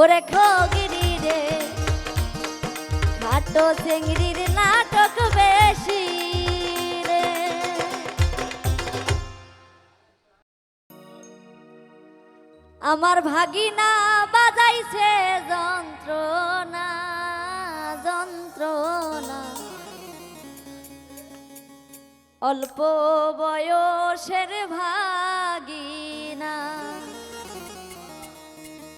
ওরে খগিরি রে খাটো চিংড়ির নাটক বেশি রে। আমার ভাগিনা বাজাইছে যন্ত্রণা যন্ত্রণা। অল্প বয়সের ভাগিনা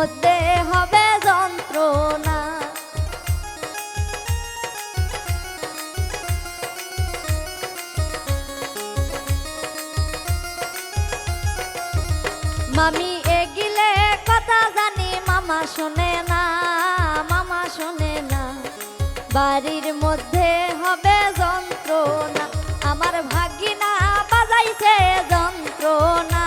মধ্যে হবে যন্ত্রণা। মামি এগিলে কথা জানি, মামা শোনে না, মামা শোনে না। বাড়ির মধ্যে হবে যন্ত্রণা, আমার ভাগিনা বাজাইছে যন্ত্রণা।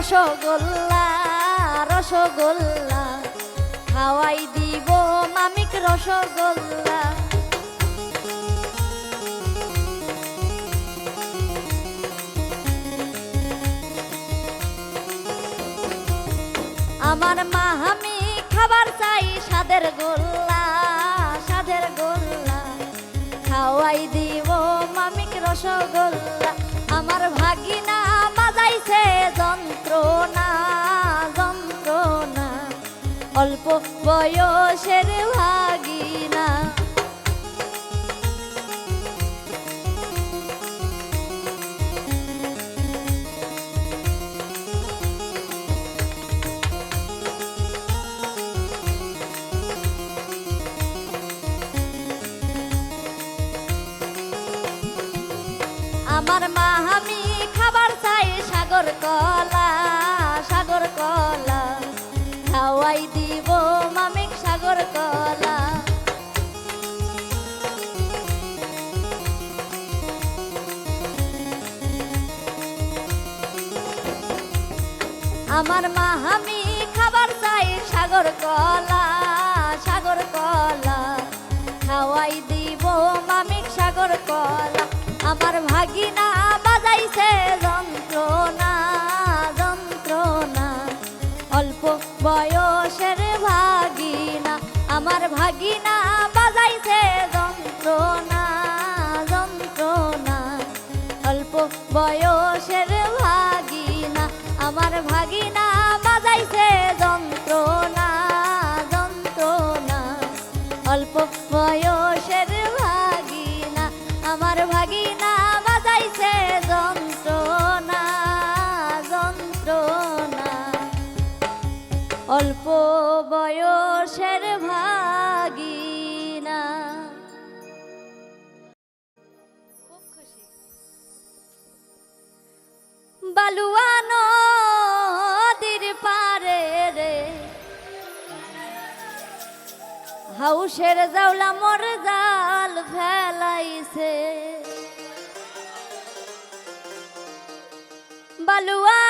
রসগোল্লা রসগোল্লা, খাওয়াই দিব মামিক রসগোল্লা। আমার মা আমি খাবার চাই সাদের গোল্লা সাদের গোল্লা। খাওয়াই দিব মামিক রসগোল্লা, আমার ভাগিনা বয়সের ভাগিনা। আমার মা আমি খাবার চাই সাগর কলা সাগর কলা। আমার মা, আমি খাবার চাই সাগর কলা সাগর কলা। খাওয়াই দিব মামিক সাগর কলা। আমার ভাগিনা বাজাইছে যন্ত্রণা যন্ত্রণা। অল্প বয়সের ভাগিনা, আমার ভাগিনা বাজাইছে যন্ত্রণা যন্ত্রণা। অল্প বয়সের ভাগিনা আমার ভাগিনা বাজাইছে যন্ত্রণা যন্ত্রণা। অল্প বয়সের ভাগিনা আমার ভাগিনা বাজাইছে যন্ত্রণা যন্ত্রণা। অল্প বয়সের ভাগিনা। খুব খুশি। বালুয়া হাউসের জাউলা মোর জাল ফেলাইছে। বালুয়া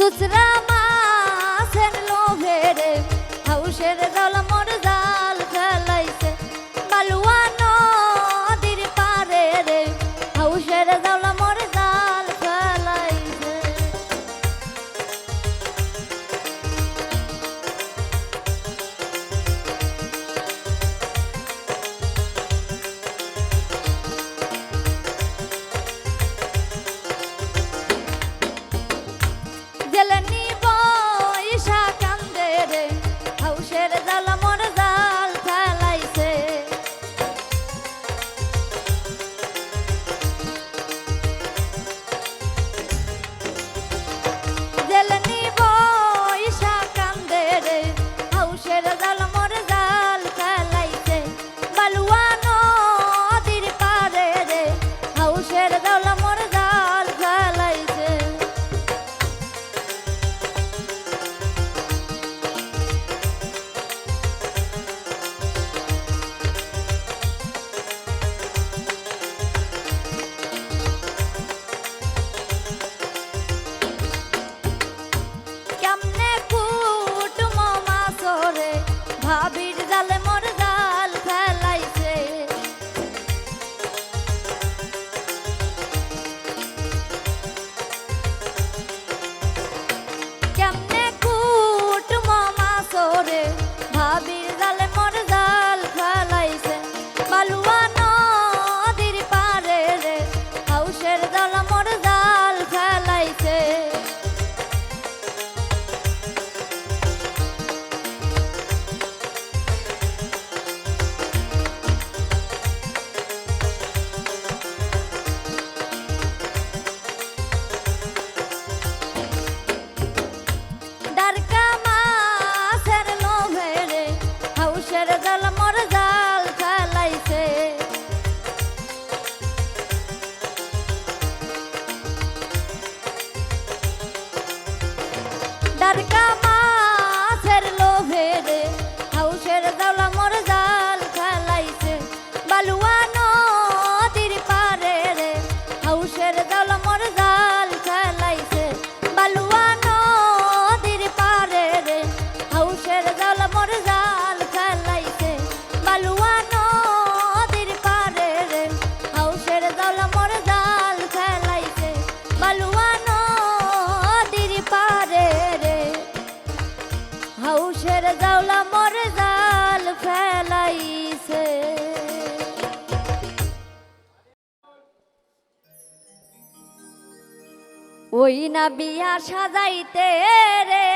とつら মানুষের জাওলা মরে জাল ফেলাইছে। ওই না বিয়া সাজাইতে রে।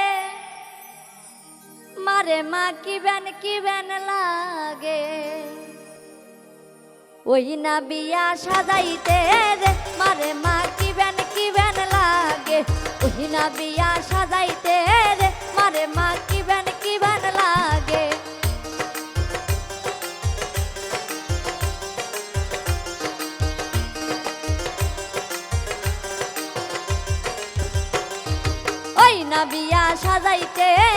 মারে মা, কি বেন কি বেন লাগে? ওই না বিয়া সাজাইতে রে। মারে মা, কি বেন কি বেন লাগে? ওই না বিয়া সাজাইতে রে। যাইতে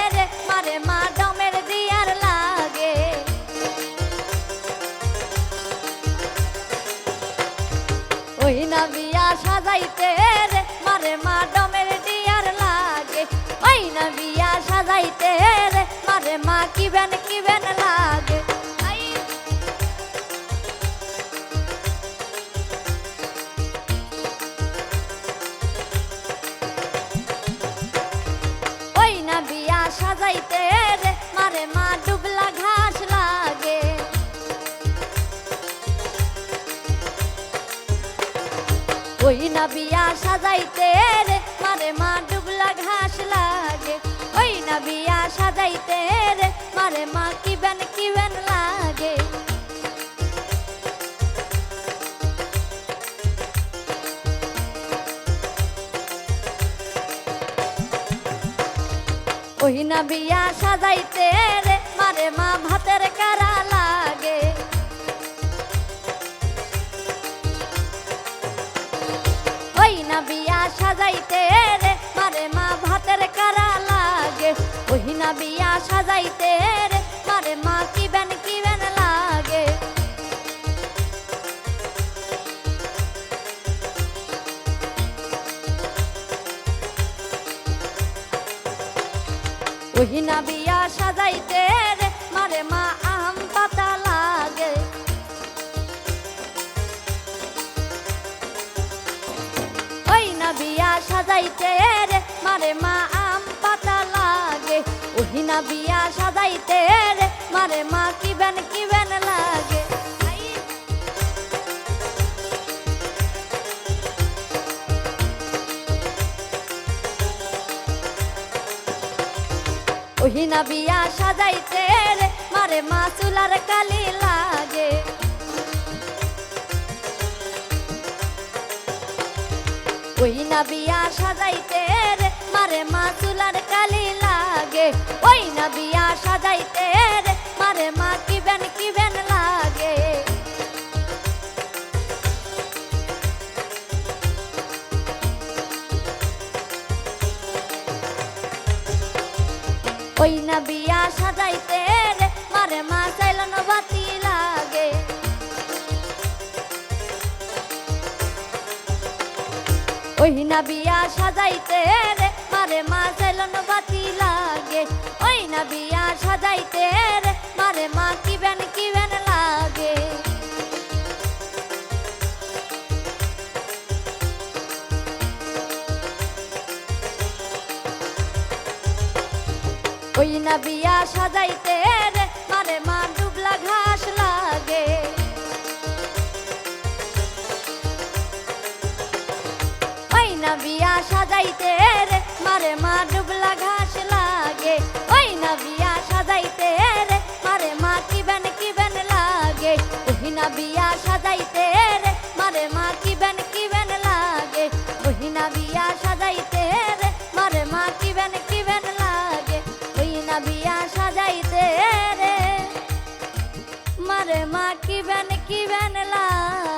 বিয়া সাজাইতে রে, মারে মা ডুবলা ঘাস লাগে। ওই না বিয়া সাজাইতে রে, মারে মা কিবেন কিবেন লাগে। ওই না সাজাইতে রে, মারে মা ভাতের কারা সাজাইতে রে মারে মা ভাতের কারা লাগে? ওহিনা বিয়া সাজাইতে রে সাজাইতে রে, মারে মা আম পাতা লাগে। ওহিনা বিয়া সাজাইতে রে, মারে মা কিবেন কিবেন লাগে। ওহিনা বিয়া সাজাইতে রে, মারে মা চুলার কালি লাগে। ওহিনা বিয়া সাজাইতে রে, মারে মা চুলার কালি লাগে। ওই না বিয়া সাজাইতে রে, মারে মা কিবেন কিবেন লাগে। ওই না বিয়া সাজাইতে রে, মারে মা চাইলন বাতি ওই না বিয়া সাজাইতে রে, মারে মা চাইলন বাতি লাগে। ওই না বিয়া সাজাইতে রে, মারে মা কিবেন কিবেন লাগে। বিয়া সাজাইতে সাজাইতে রে, মারে মা ডুবলা ঘাস লাগে। ওই না বিয়া সাজাইতে রে, মারে মা কিবেন কিবেন লাগে। ওই না বিয়া সাজাইতে রে, মারে মা কিবেন কিবেন লাগে। ওই না বিয়া সাজাইতে রে, মারে মা কিবেন কিবেন লাগে। ওই না বিয়া সাজাইতে রে, মারে মা কিবেন কিবেন লাগে।